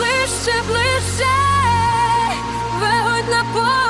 ближче, ближче, вигодь на полі,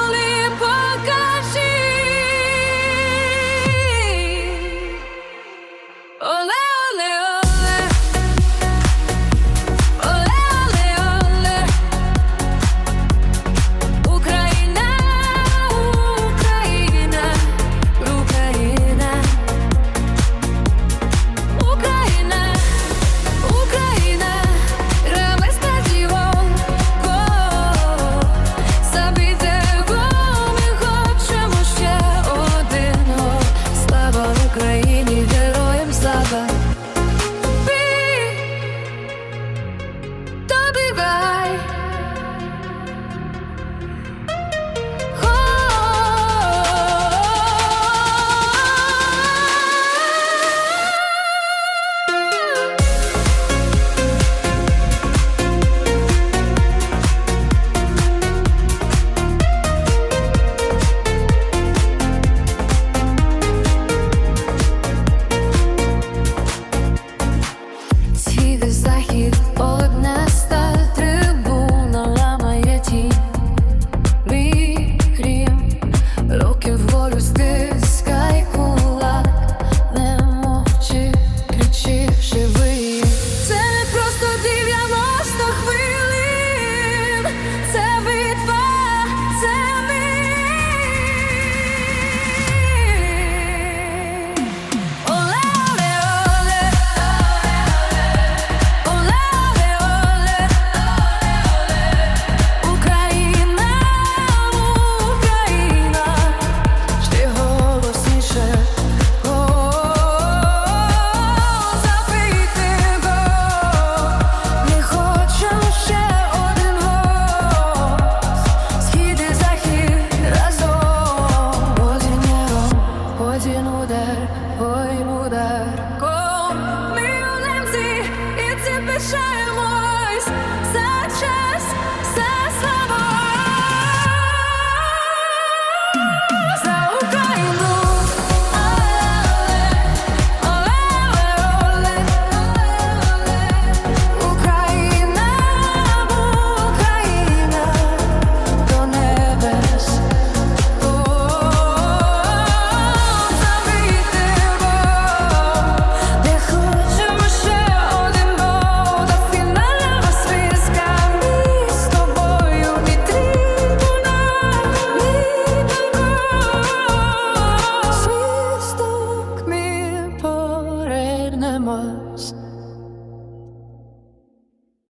hear oh, all shine.